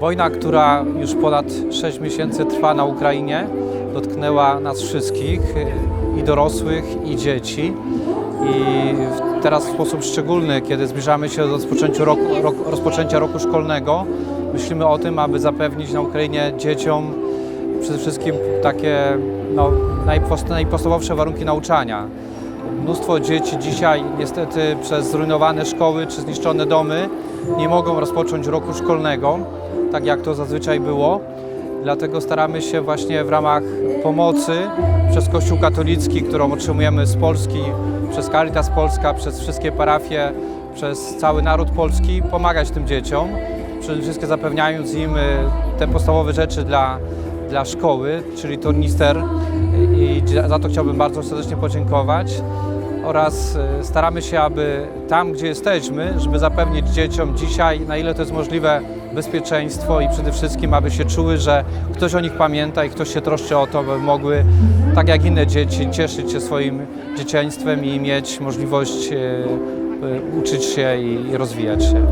Wojna, która już ponad 6 miesięcy trwa na Ukrainie, dotknęła nas wszystkich, i dorosłych, i dzieci. I teraz w sposób szczególny, kiedy zbliżamy się do rozpoczęcia roku, rozpoczęcia roku szkolnego, myślimy o tym, aby zapewnić na Ukrainie dzieciom przede wszystkim takie no, najpodstawowsze warunki nauczania. Mnóstwo dzieci dzisiaj niestety przez zrujnowane szkoły czy zniszczone domy nie mogą rozpocząć roku szkolnego, tak jak to zazwyczaj było. Dlatego staramy się właśnie w ramach pomocy przez Kościół katolicki, którą otrzymujemy z Polski, przez Caritas Polska, przez wszystkie parafie, przez cały naród polski, pomagać tym dzieciom. Przede wszystkim zapewniając im y, te podstawowe rzeczy dla, dla szkoły, czyli tornister i za to chciałbym bardzo serdecznie podziękować oraz e, staramy się, aby tam, gdzie jesteśmy, żeby zapewnić dzieciom dzisiaj, na ile to jest możliwe, bezpieczeństwo i przede wszystkim, aby się czuły, że ktoś o nich pamięta i ktoś się troszczy o to, by mogły, tak jak inne dzieci, cieszyć się swoim dzieciństwem i mieć możliwość e, e, uczyć się i, i rozwijać się.